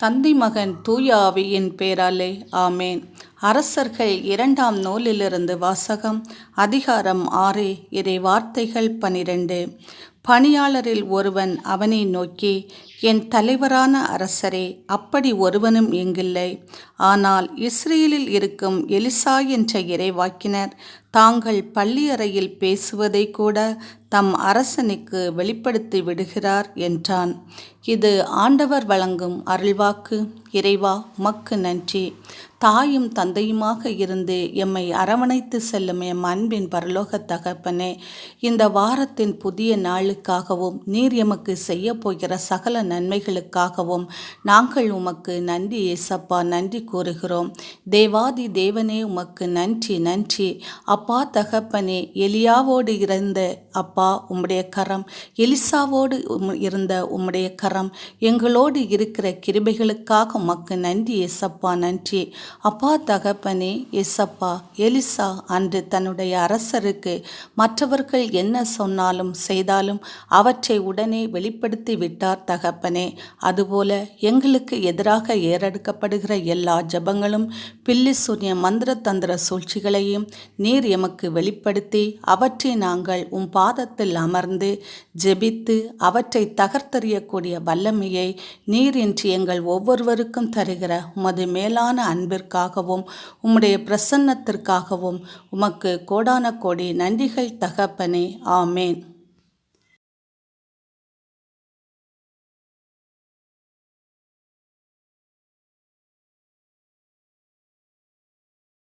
தந்தை மகன் தூய ஆவியின் பேராலே ஆமேன். அரசர்கள் இரண்டாம் நூலிலிருந்து வாசகம் அதிகாரம் ஆறு இறை வார்த்தைகள் பனிரெண்டு. பணியாளரில் ஒருவன் அவனை நோக்கி என் தலைவரான அரசரே அப்படி ஒருவனும் எங்கில்லை. ஆனால் இஸ்ரேலில் இருக்கும் எலிசா என்ற இறைவாக்கினர் தாங்கள் பள்ளியறையில் பேசுவதை கூட தம் அரசனுக்கு வெளிப்படுத்தி விடுகிறார் என்றான். இது ஆண்டவர் வழங்கும் அருள்வாக்கு. இறைவா மக்கு நன்றி. தாயும் தந்தையுமாக இருந்து எம்மை அரவணைத்து செல்லும் எம் அன்பின் பரலோக தகப்பனே இந்த வாரத்தின் புதிய நாளுக்காகவும் நீர் எமக்கு செய்ய போகிற சகல நன்மைகளுக்காகவும் நாங்கள் உமக்கு நன்றி ஏசப்பா நன்றி கூறுகிறோம். தேவாதி தேவனே உமக்கு நன்றி நன்றி. அப்பா தகப்பனே எலியாவோடு இருந்த அப்பா உம்முடைய கரம் எலிசாவோடு இருந்த உம்முடைய கரம் எங்களோடு இருக்கிற கிருபைகளுக்காக உமக்கு நன்றி எசப்பா நன்றி. அப்பா தகப்பனே எசப்பா எலிசா அன்று தன்னுடைய அரசருக்கு மற்றவர்கள் என்ன சொன்னாலும் செய்தாலும் அவற்றை உடனே வெளிப்படுத்தி விட்டார் தகப்பனே. அதுபோல எங்களுக்கு எதிராக ஏறெடுக்கப்படுகிற எல்லா ஜபங்களும் பில்லி சூரிய மந்திர தந்திர சூழ்ச்சிகளையும் நீர் எமக்கு வெளிப்படுத்தி அவற்றை நாங்கள் உம் பாதத்தில் அமர்ந்து ஜெபித்து அவற்றை தகர்த்தறியக்கூடிய வல்லமையை நீர் இன்று எங்கள் ஒவ்வொருவருக்கும் தருகிற உமது மேலான அன்பிற்காகவும் உம்முடைய பிரசன்னத்திற்காகவும் உமக்கு கோடான கோடி நன்றிகள் தகப்பனே. ஆமேன்.